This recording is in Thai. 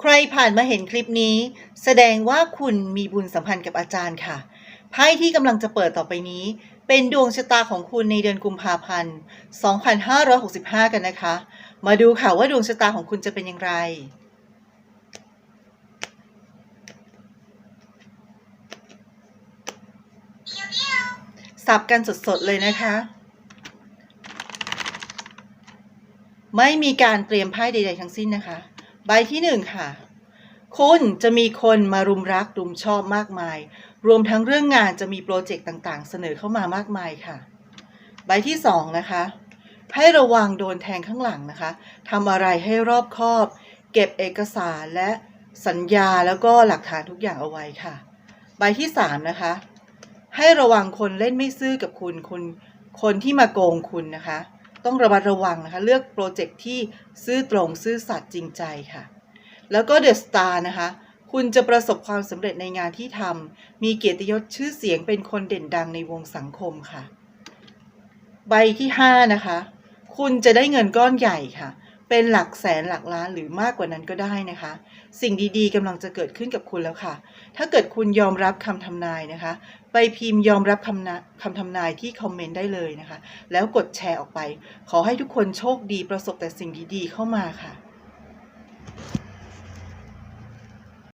ใครผ่านมาเห็นคลิปนี้ แสดงว่าคุณมีบุญสัมพันธ์กับอาจารย์ค่ะ ไพ่ที่กำลังจะเปิดต่อไปนี้ เป็นดวงชะตาของคุณในเดือนกุมภาพันธ์ 2565 กันนะคะ มาดูค่ะว่าดวงชะตาของคุณจะเป็นอย่างไรสับกันสดๆเลยนะคะ ไม่มีการเตรียมไพ่ใดๆทั้งสิ้นนะคะ ใบที่หนึ่งค่ะ คุณจะมีคนมารุมรักรุมชอบมากมาย รวมทั้งเรื่องงานจะมีโปรเจกต์ต่างๆ เสนอเข้ามามากมายค่ะ ใบที่สองนะคะ ให้ระวังโดนแทงข้างหลังนะคะทำอะไรให้รอบคอบ เก็บเอกสารและสัญญาแล้วก็หลักฐานทุกอย่างเอาไว้ค่ะ ใบที่สามนะคะ ให้ระวังคนเล่นไม่ซื่อกับคุณคนคนที่มาโกงคุณนะคะ ต้องระมัดระวังนะคะ เลือกโปรเจกต์ที่ซื่อตรงซื่อสัตย์จริงใจค่ะ แล้วก็เดอะสตาร์นะคะ คุณจะประสบความสำเร็จในงานที่ทำมีเกียรติยศชื่อเสียงเป็นคนเด่นดังในวงสังคมค่ะ ใบที่ 5 นะคะ คุณจะได้เงินก้อนใหญ่ค่ะ เป็นหลักแสนหลักล้านหรือมากกว่านั้นก็ได้นะคะ สิ่งดีๆกำลังจะเกิดขึ้นกับคุณแล้วค่ะ ถ้าเกิดคุณยอมรับคำทำนายนะคะ ไปพิมพ์ยอมรับคำนะคำทำนายที่คอมเมนต์ได้เลยนะคะ แล้วกดแชร์ออกไป ขอให้ทุกคนโชคดีประสบแต่สิ่งดีๆเข้ามาค่ะ